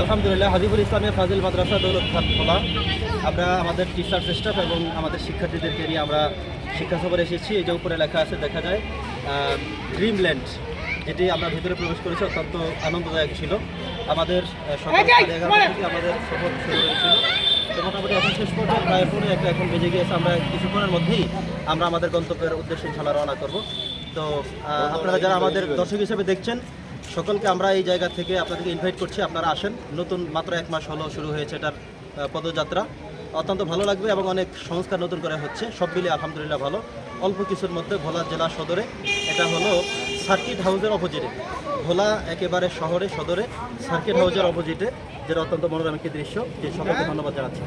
আলহামদুলিল্লাহ হাজিবুল ইসলামের ফাজিল মাদ্রাসা দৌলত খান খোলা। আমরা আমাদের টিচার স্টাফ এবং আমাদের শিক্ষার্থীদেরকে নিয়ে আমরা শিক্ষা সফরে এসেছি। এই যে উপরে লেখা আছে দেখা যায় ড্রিমল্যান্ড যেটি আমরা ভিতরে প্রবেশ করেছি অত্যন্ত আনন্দদায়ক ছিল। আমাদের আহ, সকাল সাড়ে এগারোটা থেকে আমাদের সফর শুরু হয়েছিল। তো মোটামুটি এখন শেষ পর্যন্ত প্রায় পৌনে একটা এখন বেজে গিয়েছে। আমরা কিছুক্ষণের মধ্যেই আমরা আমাদের গন্তব্যের উদ্দেশ্যে ইনশাল্লাহ রওনা করব। তো আপনারা যারা আমাদের দর্শক হিসেবে দেখছেন, সকলকে আমরা এই জায়গা থেকে আপনাদেরকে ইনভাইট করছি, আপনারা আসেন। নতুন, মাত্র এক মাস হলো, শুরু হয়েছে এটার পদযাত্রা। অত্যন্ত ভালো লাগবে এবং অনেক সংস্কার নতুন করে হচ্ছে। সব মিলে আলহামদুলিল্লাহ ভালো। অল্প কিছুর মধ্যে ভোলা জেলা সদরে, এটা হলো সার্কিট হাউসের অপোজিটে। ভোলা একেবারে শহরে, সদরে, সার্কিট হাউসের অপোজিটে, যেটা অত্যন্ত মনোরম একটি দৃশ্য। যে সকলকে ধন্যবাদ জানাচ্ছি।